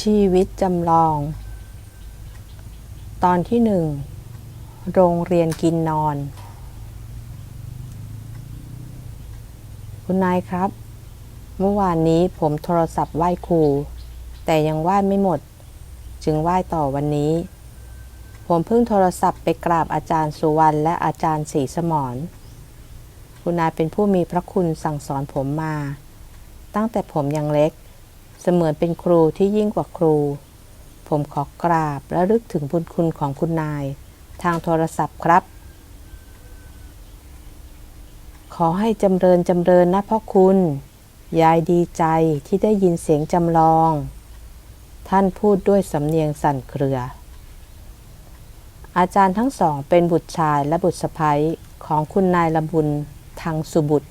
ชีวิตจำลอง ตอนที่หนึ่ง โรงเรียนกินนอน คุณนายครับ เมื่อวานนี้ผมโทรศัพท์ไหว้ครู แต่ยังไหว้ไม่หมด จึงไหว้ต่อวันนี้ ผมเพิ่งโทรศัพท์ไปกราบอาจารย์สุวรรณและอาจารย์ศรีสมรคุณนายเป็นผู้มีพระคุณสั่งสอนผมมา ตั้งแต่ผมยังเล็ก เสมือนเป็นครูที่ยิ่งกว่าครู ผมขอกราบและลึกถึงบุญคุณของคุณนาย ทางโทรศัพท์ครับ ขอให้จำเริญจำเริญนะพ่อคุณ ยายดีใจที่ได้ยินเสียงจำลอง ท่านพูดด้วยสำเนียงสั่นเครือ อาจารย์ทั้งสองเป็นบุตรชายและบุตรสะใภ้ของคุณนายละบุญทางสุบุตร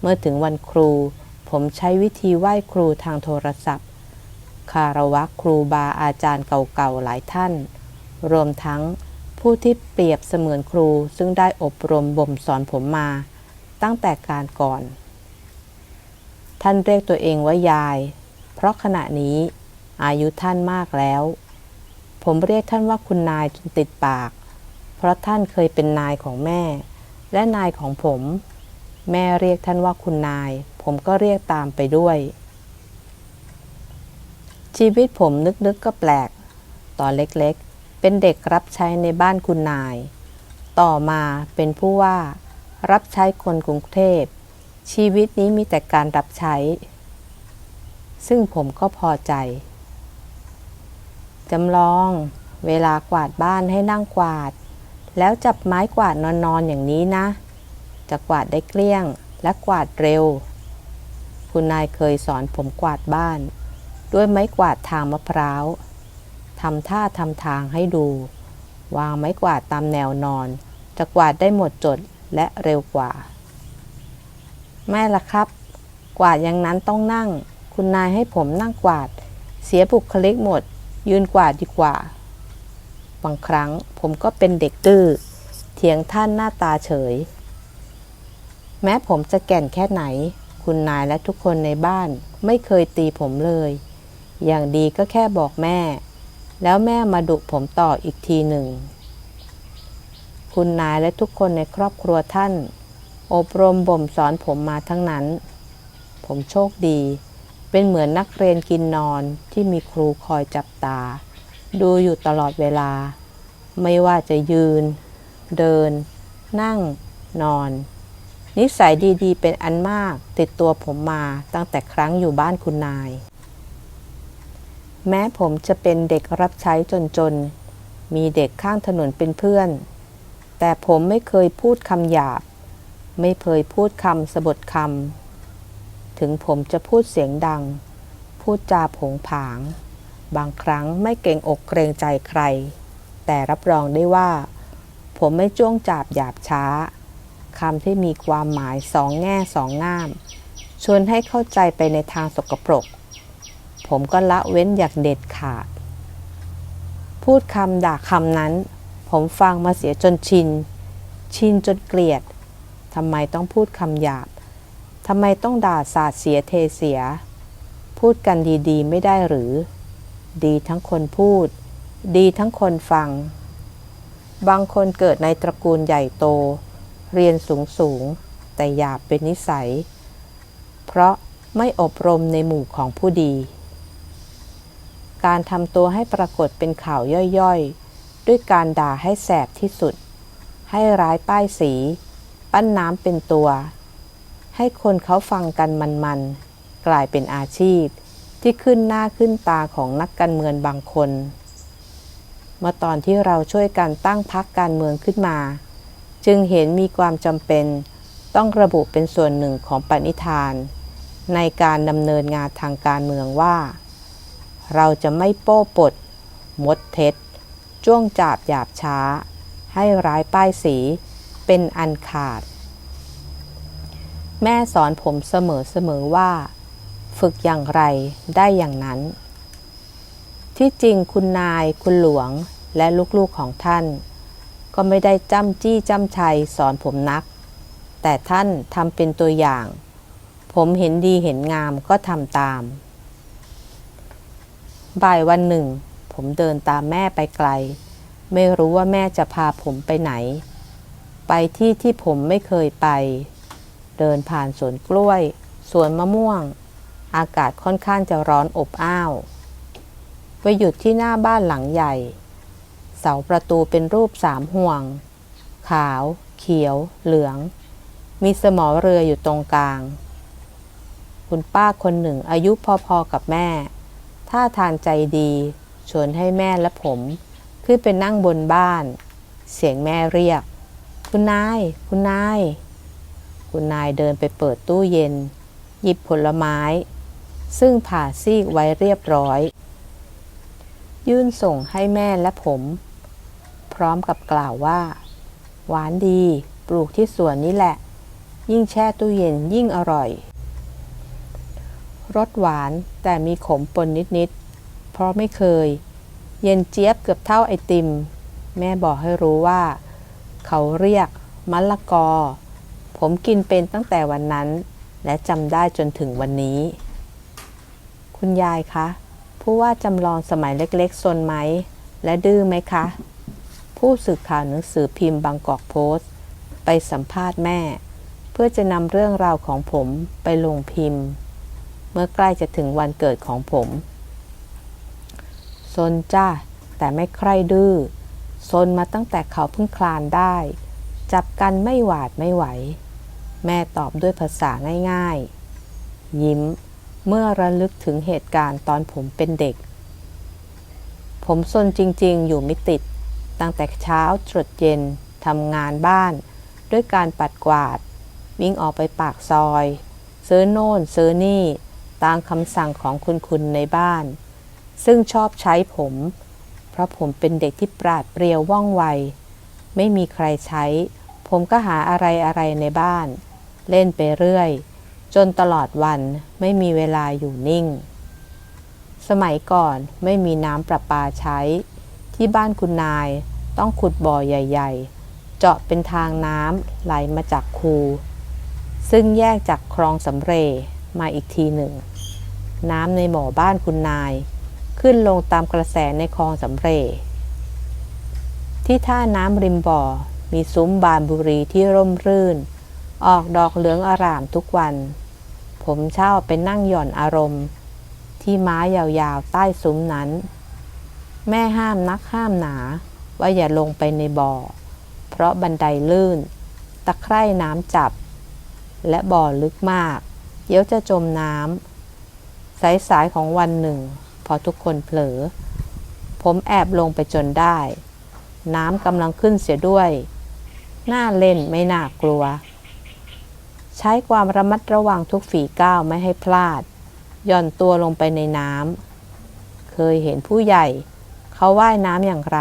เมื่อถึงวันครู ผมใช้วิธีไหว้ครูทางโทรศัพท์ คารวะครูบาอาจารย์เก่าๆหลายท่าน รวมทั้งผู้ที่เปรียบเสมือนครูซึ่งได้อบรมบ่มสอนผมมา ตั้งแต่การก่อน ท่านเรียกตัวเองว่ายาย เพราะขณะนี้อายุท่านมากแล้ว ผมเรียกท่านว่าคุณนายจนติดปาก เพราะท่านเคยเป็นนายของแม่ และนายของผม แม่เรียกท่านว่าคุณนาย ผมก็เรียกตามไปด้วย ชีวิตผมนึกๆก็แปลก ตอนเล็กๆ เป็นเด็กรับใช้ในบ้านคุณนาย ต่อมาเป็นผู้ว่ารับใช้คนกรุงเทพ ชีวิตนี้มีแต่การรับใช้ ซึ่งผมก็พอใจ จำลองเวลากวาดบ้านให้นั่งกวาด แล้วจับไม้กวาดนอนๆอย่างนี้นะ จะกวาดได้เกลี้ยงและกวาดเร็ว คุณนายเคยสอนผมกวาดบ้าน ด้วยไม้กวาดทางมะพร้าวทำท่าทำทางให้ดู วางไม้กวาดตามแนวนอน จะกวาดได้หมดจดและเร็วกว่าแม่ละครับ กวาดอย่างนั้นต้องนั่ง คุณนายให้ผมนั่งกวาด เสียบุคลิกหมด ยืนกวาดดีกว่า บางครั้งผมก็เป็นเด็กดื้อเถียงท่านหน้าตาเฉย แม้ผมจะแก่นแค่ไหน คุณนายและทุกคนในบ้านไม่เคยตีผมเลย อย่างดีก็แค่บอกแม่ แล้วแม่มาดุผมต่ออีกทีหนึ่ง คุณนายและทุกคนในครอบครัวท่าน อบรมบ่มสอนผมมาทั้งนั้น ผมโชคดี เป็นเหมือนนักเรียนกินนอนที่มีครูคอยจับตา ดูอยู่ตลอดเวลา ไม่ว่าจะยืน เดิน นั่ง นอน นิสัยดีๆ เป็นอันมากติดตัวผมมาตั้งแต่ครั้งอยู่บ้านคุณนาย แม้ผมจะเป็นเด็กรับใช้จนๆ มีเด็กข้างถนนเป็นเพื่อน แต่ผมไม่เคยพูดคำหยาบ ไม่เคยพูดคำสะบดคำ ถึงผมจะพูดเสียงดัง พูดจาผงผาง บางครั้งไม่เกรงอกเกรงใจใคร แต่รับรองได้ว่า ผมไม่จ้วงจาบหยาบช้า คำที่มีความหมายสองแง่สองง่าม ชวนให้เข้าใจไปในทางสกปรก ผมก็ละเว้นอย่างเด็ดขาด พูดคำด่าคำนั้น ผมฟังมาเสียจนชิน ชินจนเกลียดทำไมต้องพูดคำหยาบทำไมต้องด่าสาดเสียเทเสีย พูดกันดีๆ ไม่ได้หรือ ดีทั้งคนพูด ดีทั้งคนฟัง บางคนเกิดในตระกูลใหญ่โต เรียนสูงสูง แต่หยาเป็นนิสัย เพราะไม่อบรมในหมู่ของผู้ดี การทำตัวให้ปรากฏเป็นข่าวย่อยๆ ด้วยการด่าให้แสบที่สุด ให้ร้ายป้ายสี ปั้นน้ำเป็นตัว ให้คนเขาฟังกันมันๆ กลายเป็นอาชีพที่ขึ้นหน้าขึ้นตาของนักการเมืองบางคน เมื่อตอนที่เราช่วยกันตั้งพักการเมืองขึ้นมา จึงเห็นมีความจำเป็น ต้องระบุเป็นส่วนหนึ่งของปณิธาน ในการดำเนินงานทางการเมืองว่า เราจะไม่โป้ปด มดเท็จ จ้วงจาบหยาบช้า ให้ร้ายป้ายสี เป็นอันขาด แม่สอนผมเสมอๆว่า ฝึกอย่างไรได้อย่างนั้น ที่จริงคุณนายคุณหลวงและลูกๆของท่าน ก็ไม่ได้จ้ำจี้จ้ำชัยสอนผมนัก แต่ท่านทำเป็นตัวอย่าง ผมเห็นดีเห็นงามก็ทำตาม บ่ายวันหนึ่ง ผมเดินตามแม่ไปไกล ไม่รู้ว่าแม่จะพาผมไปไหน ไปที่ที่ผมไม่เคยไป เดินผ่านสวนกล้วย สวนมะม่วง อากาศค่อนข้างจะร้อนอบอ้าว ไปหยุดที่หน้าบ้านหลังใหญ่ เสาประตูเป็นรูปสามห่วง ขาว เขียว เหลือง มีสมอเรืออยู่ตรงกลาง คุณป้าคนหนึ่งอายุพอๆกับแม่ ท่าทางใจดีชวนให้แม่และผมขึ้นไปนั่งบนบ้าน เสียงแม่เรียก คุณนาย คุณนาย คุณนายเดินไปเปิดตู้เย็น หยิบผลไม้ ซึ่งผ่าซีกไว้เรียบร้อย ยื่นส่งให้แม่และผม พร้อมกับกล่าวว่า หวานดี ปลูกที่สวนนี้แหละ ยิ่งแช่ตู้เย็นยิ่งอร่อย รสหวานแต่มีขมปนนิดๆ เพราะไม่เคย เย็นเจี๊ยบเกือบเท่าไอติม แม่บอกให้รู้ว่า เขาเรียกมะละกอ ผมกินเป็นตั้งแต่วันนั้น และจำได้จนถึงวันนี้ คุณยายคะ ผู้ว่าจำลองสมัยเล็กๆซนไหม และดื้อไหมคะ ผู้สื่อข่าวหนังสือพิมพ์บางกอกโพสต์ ไปสัมภาษณ์แม่ เพื่อจะนำเรื่องราวของผมไปลงพิมพ์ เมื่อใกล้จะถึงวันเกิดของผมซนจ้าแต่ไม่ใคร่ดื้อซนมาตั้งแต่เขาเพิ่งคลานได้ จับกันไม่หวาดไม่ไหว แม่ตอบด้วยภาษาง่ายๆ ยิ้มเมื่อระลึกถึงเหตุการณ์ตอนผมเป็นเด็ก ผมซนจริงๆ อยู่ไม่ติด ตั้งแต่เช้าจรดเย็นทำงานบ้าน ด้วยการปัดกวาด วิ่งออกไปปากซอย ซื้อโน่นซื้อนี่ ตามคำสั่งของคุณคุณในบ้าน ซึ่งชอบใช้ผม เพราะผมเป็นเด็กที่ปราดเปรียวว่องไว ไม่มีใครใช้ ผมก็หาอะไรอะไรในบ้าน เล่นไปเรื่อย จนตลอดวันไม่มีเวลาอยู่นิ่ง สมัยก่อนไม่มีน้ำประปาใช้ ที่บ้านคุณนาย ต้องขุดบ่อใหญ่ ๆ เจาะเป็นทางน้ำไหลมาจากคู ซึ่งแยกจากคลองสำเรมาอีกทีหนึ่ง น้ำในหมู่บ้านคุณนาย ขึ้นลงตามกระแสในคลองสำเรที่ท่าน้ำริมบ่อมีซุ้มบานบุรีที่ร่มรื่น ออกดอกเหลืองอารามทุกวัน ผมเช่าไปนั่งหย่อนอารมณ์ ที่ไม้ยาวๆใต้ซุ้มนั้น แม่ห้ามนักห้ามหนา ว่าอย่าลงไปในบ่อ เพราะบันไดลื่น ตะไคร่น้ำจับ และบ่อลึกมาก เดี๋ยวจะจมน้ำสายๆของวันหนึ่ง พอทุกคนเผลอ ผมแอบลงไปจนได้ น้ำกำลังขึ้นเสียด้วย น่าเล่นไม่น่ากลัว ใช้ความระมัดระวังทุกฝีก้าวไม่ให้พลาด ย่อนตัวลงไปในน้ำเคยเห็นผู้ใหญ่ เขาว่ายน้ำอย่างไร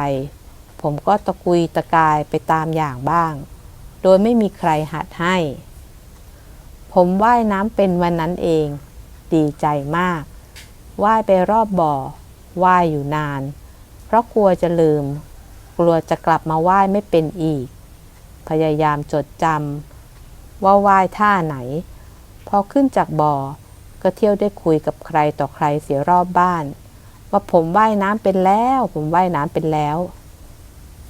ผมก็ตะกุยตะกายไปตามอย่างบ้าง โดยไม่มีใครหัดให้ ผมว่ายน้ำเป็นวันนั้นเอง ดีใจมาก ว่ายไปรอบบ่อ ว่ายอยู่นาน เพราะกลัวจะลืม กลัวจะกลับมาว่ายไม่เป็นอีก พยายามจดจำว่าว่ายท่าไหน พอขึ้นจากบ่อ ก็เที่ยวได้คุยกับใครต่อใครเสียรอบบ้าน ว่าผมว่ายน้ำเป็นแล้ว ผมว่ายน้ำเป็นแล้ว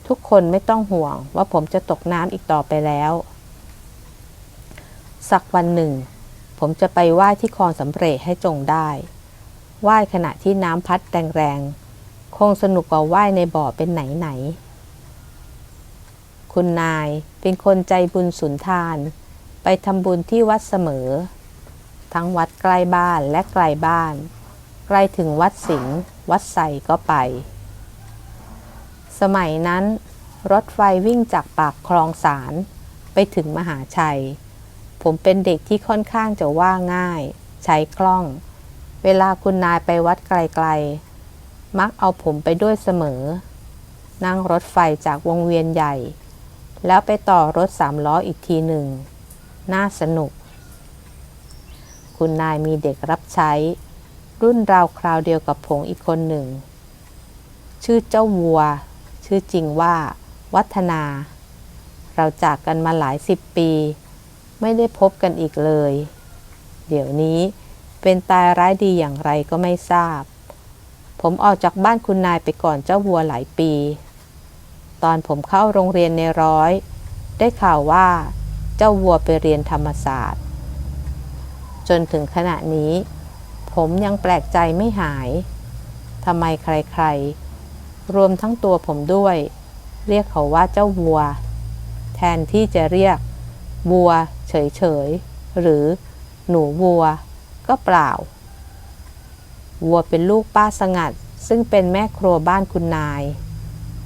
ทุกคนไม่ต้องห่วงว่าผมจะตกน้ำอีกต่อไปแล้ว สักวันหนึ่ง ผมจะไปว่ายที่คลองสำเร็จให้จงได้ว่ายขณะที่น้ำพัดแรงๆ คงสนุกกว่าว่ายในบ่อเป็นไหนๆ คุณนายเป็นคนใจบุญสุนทาน ไปทำบุญที่วัดเสมอ ทั้งวัดใกล้บ้านและไกลบ้านใกล้ถึงวัดสิงห์ วัดใส่ก็ไป สมัยนั้นรถไฟวิ่งจากปากคลองสารไปถึงมหาชัย ผมเป็นเด็กที่ค่อนข้างจะว่าง่าย ใช้คล่อง เวลาคุณนายไปวัดไกลๆ มักเอาผมไปด้วยเสมอ นั่งรถไฟจากวงเวียนใหญ่ แล้วไปต่อรถสามล้ออีกทีหนึ่ง น่าสนุก คุณนายมีเด็กรับใช้ รุ่นราวคราวเดียวกับผงอีกคนหนึ่ง ชื่อเจ้าวัว ชื่อจริงว่า วัฒนา เราจากกันมาหลายสิบปี ไม่ได้พบกันอีกเลย เดี๋ยวนี้เป็นตายร้ายดีอย่างไรก็ไม่ทราบผผมออกจากบ้านคุณนายไปก่อนเจ้าวัวหลายปี ตอนผมเข้าโรงเรียนในร้อย ได้ข่าวว่า เจ้าวัวไปเรียนธรรมศาสตร์ จนถึงขณะนี้ ผมยังแปลกใจไม่หาย ทำไมใครๆ รวมทั้งตัวผมด้วย เรียกเขาว่าเจ้าวัว แทนที่จะเรียกวัวเฉยๆ หรือหนูวัว ก็เปล่า วัวเป็นลูกป้าสงัด ซึ่งเป็นแม่ครัวบ้านคุณนาย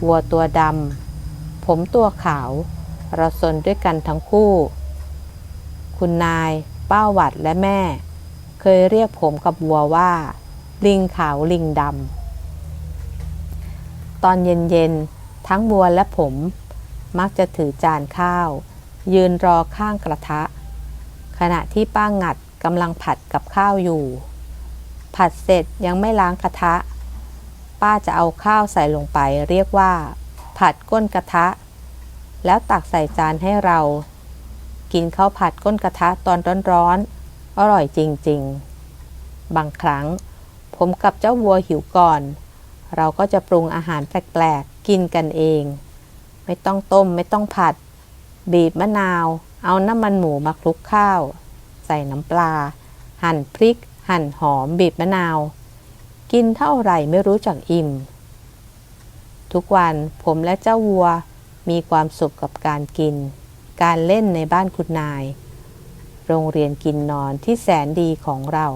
วัวตัวดำ ผมตัวขาว เราสนด้วยกันทั้งคู่ คุณนาย ป้าหวัดและแม่ เคยเรียกผมกับวัวว่า ลิงขาวลิงดำตอนเย็นๆ ทั้งวัวและผม มักจะถือจานข้าว ยืนรอข้างกระทะ ขณะที่ป้างัดกำลังผัดกับข้าวอยู่ ผัดเสร็จยังไม่ล้างกระทะ ป้าจะเอาข้าวใส่ลงไปเรียกว่า ผัดก้นกระทะ แล้วตักใส่จานให้เรา กินข้าวผัดก้นกระทะตอนร้อนๆ อร่อยจริงๆ บางครั้ง ผมกับเจ้าวัวหิวก่อน เราก็จะปรุงอาหารแปลกๆ กินกันเอง ไม่ต้องต้มไม่ต้องผัด บีบมะนาว เอาน้ำมันหมูมาคลุกข้าว ใส่น้ำปลา หั่นพริก หั่นหอม บีบมะนาว กินเท่าไหร่ไม่รู้จักอิ่ม ทุกวันผมและเจ้าวัวมีความสุขกับการกิน การเล่นในบ้านคุณนาย โรงเรียนกินนอนที่แสนดีของเรา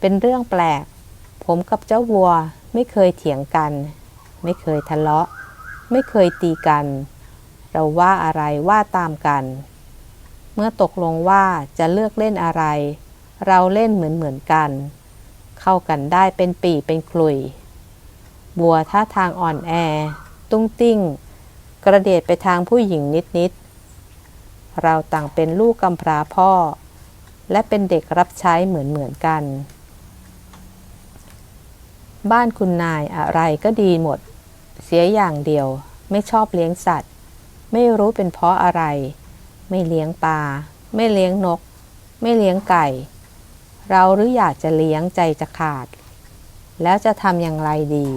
เป็นเรื่องแปลก ผมกับเจ้าวัวไม่เคยเถียงกัน ไม่เคยทะเลาะ ไม่เคยตีกัน เราว่าอะไรว่าตามกัน เมื่อตกลงว่าจะเลือกเล่นอะไร เราเล่นเหมือนเหมือนกัน เข้ากันได้เป็นปีเป็นคลุย บัวท่าทางอ่อนแอ ตุ้งติ้ง กระเดียดไปทางผู้หญิงนิดๆ เราต่างเป็นลูกกำพร้าพ่อ และเป็นเด็กรับใช้เหมือนเหมือนกัน บ้านคุณนายอะไรก็ดีหมด เสียอย่างเดียว ไม่ชอบเลี้ยงสัตว์ ไม่รู้เป็นเพราะอะไร ไม่เลี้ยงปลา ไม่เลี้ยงนก ไม่เลี้ยงไก่ เราหรืออยากจะเลี้ยงใจจะขาด แล้วจะทำอย่างไรดี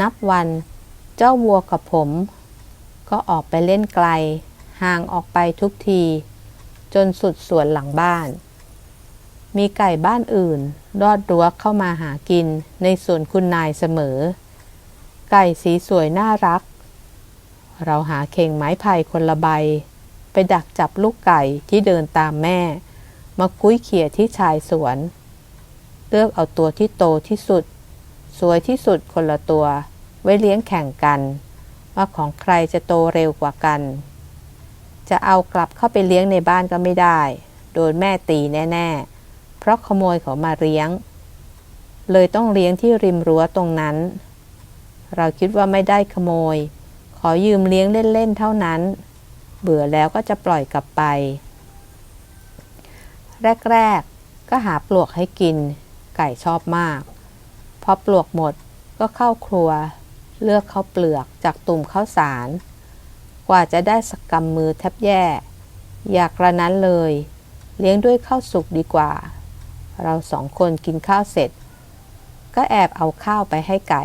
นับวันเจ้าวัวกับผม ก็ออกไปเล่นไกล ห่างออกไปทุกที จนสุดสวนหลังบ้าน มีไก่บ้านอื่น รอดรั้วเข้ามาหากินในสวนคุณนายเสมอ ไก่สีสวยน่ารัก เราหาเข่งไม้ไผ่คนละใบ ไปดักจับลูกไก่ที่เดินตามแม่ มากุ้ยเขี่ยที่ชายสวน เลือกเอาตัวที่โตที่สุด สวยที่สุดคนละตัว ไว้เลี้ยงแข่งกัน ว่าของใครจะโตเร็วกว่ากัน จะเอากลับเข้าไปเลี้ยงในบ้านก็ไม่ได้ โดนแม่ตีแน่ ๆ เพราะขโมยเขามาเลี้ยง เลยต้องเลี้ยงที่ริมรั้วตรงนั้น เราคิดว่าไม่ได้ขโมย ขอยืมเลี้ยงเล่น ๆ เท่านั้น เบื่อแล้วก็จะปล่อยกลับไป แรก ๆ ก็หาปลวกให้กิน ไก่ชอบมาก พอปลวกหมดก็เข้าครัว เลือกข้าวเปลือกจากตุ่มข้าวสาร กว่าจะได้สักกำมือแทบแย่ อยากกระนั้นเลย เลี้ยงด้วยข้าวสุกดีกว่า เราสองคนกินข้าวเสร็จ ก็แอบเอาข้าวไปให้ไก่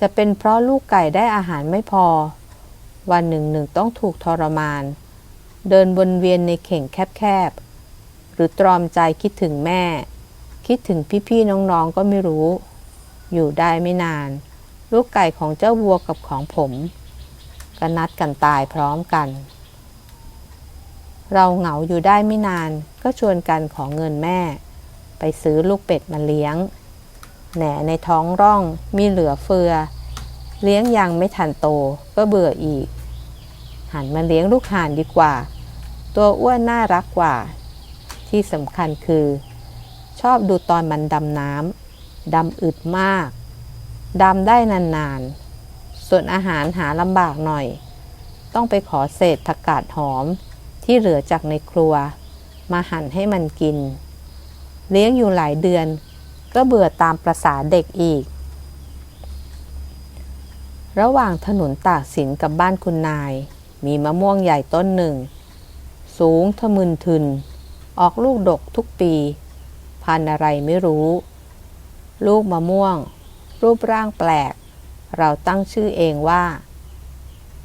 จะเป็นเพราะลูกไก่ได้อาหารไม่พอ วันหนึ่งหนึ่งต้องถูกทรมาน เดินวนเวียนในเข่งแคบๆหรือตรอมใจคิดถึงแม่ คิดถึงพี่ๆน้องๆก็ไม่รู้ อยู่ได้ไม่นาน ลูกไก่ของเจ้าวัวกับของผมก็นัดกันตายพร้อมกัน เราเหงาอยู่ได้ไม่นานก็ชวนกันขอเงินแม่ ไปซื้อลูกเป็ดมาเลี้ยง แหนในท้องร่องมีเหลือเฟือ เลี้ยงยังไม่ทันโตก็เบื่ออีก หันมาเลี้ยงลูกห่านดีกว่า ตัวอ้วนน่ารักกว่า ที่สำคัญคือ ชอบดูตอนมันดำน้ำ ดำอึดมาก ดำได้นานๆ ส่วนอาหารหาลำบากหน่อย ต้องไปขอเศษผักกาดหอมที่เหลือจากในครัว มาหั่นให้มันกิน เลี้ยงอยู่หลายเดือน ก็เบื่อตามประษาเด็กอีก ระหว่างถนนตากสินกับบ้านคุณนาย มีมะม่วงใหญ่ต้นหนึ่ง สูงทะมึนทึน ออกลูกดกทุกปี พันอะไรไม่รู้ ลูกมะม่วง รูปร่างแปลก เราตั้งชื่อเองว่า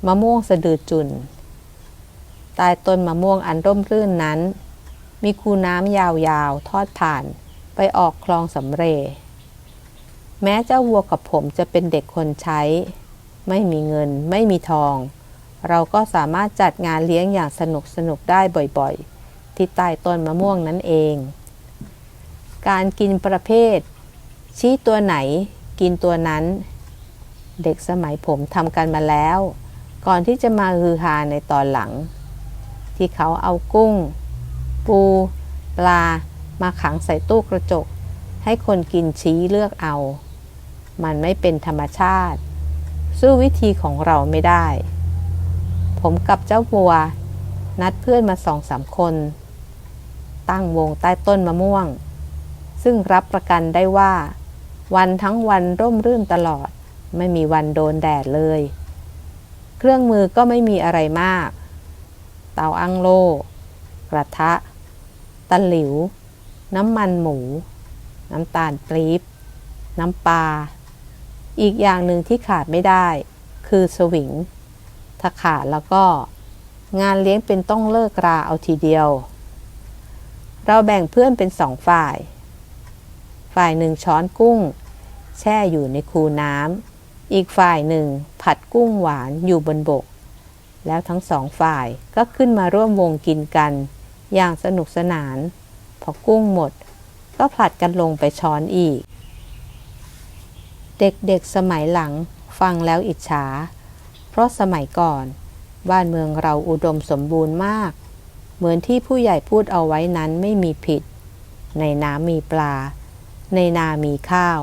มะม่วงสะดือจุนใต้ต้นมะม่วงอันร่มรื่นนั้น มีคูน้ำยาวๆ ทอดผ่านไปออกคลองสำเร แม้เจ้าวัวกับผมจะเป็นเด็กคนใช้ ไม่มีเงินไม่มีทอง เราก็สามารถจัดงานเลี้ยงอย่างสนุกสนุกได้บ่อยๆ ที่ใต้ต้นมะม่วงนั่นเอง การกินประเภท ชี้ตัวไหนกินตัวนั้น เด็กสมัยผมทำกันมาแล้ว ก่อนที่จะมาฮือฮาในตอนหลัง ที่เขาเอากุ้ง ปู ปลา มาขังใส่ตู้กระจก ให้คนกินชี้เลือกเอา มันไม่เป็นธรรมชาติ สู้วิธีของเราไม่ได้ ผมกับเจ้าบัว นัดเพื่อนมาสองสามคน ตั้งวงใต้ต้นมะม่วง ซึ่งรับประกันได้ว่า วันทั้งวันร่มรื่นตลอด ไม่มีวันโดนแดดเลย เครื่องมือก็ไม่มีอะไรมาก เตาอั้งโล กระทะ ตะหลิว น้ำมันหมู น้ำตาลปรี๊บน้ำปลา อีกอย่างหนึ่งที่ขาดไม่ได้ คือสวิง ถ้าขาดแล้วก็ งานเลี้ยงเป็นต้องเลิกราเอาทีเดียว เราแบ่งเพื่อนเป็นสองฝ่าย ฝ่ายหนึ่งช้อนกุ้ง แช่อยู่ในคูน้ำอีกฝ่ายหนึ่ง ผัดกุ้งหวานอยู่บนบก แล้วทั้งสองฝ่ายก็ขึ้นมาร่วมวงกินกัน อย่างสนุกสนาน พอกุ้งหมด ก็ผลัดกันลงไปช้อนอีก เด็กๆสมัยหลังฟังแล้วอิจฉา เพราะสมัยก่อน บ้านเมืองเราอุดมสมบูรณ์มาก เหมือนที่ผู้ใหญ่พูดเอาไว้นั้นไม่มีผิด ในน้ำมีปลา ในนามีข้าว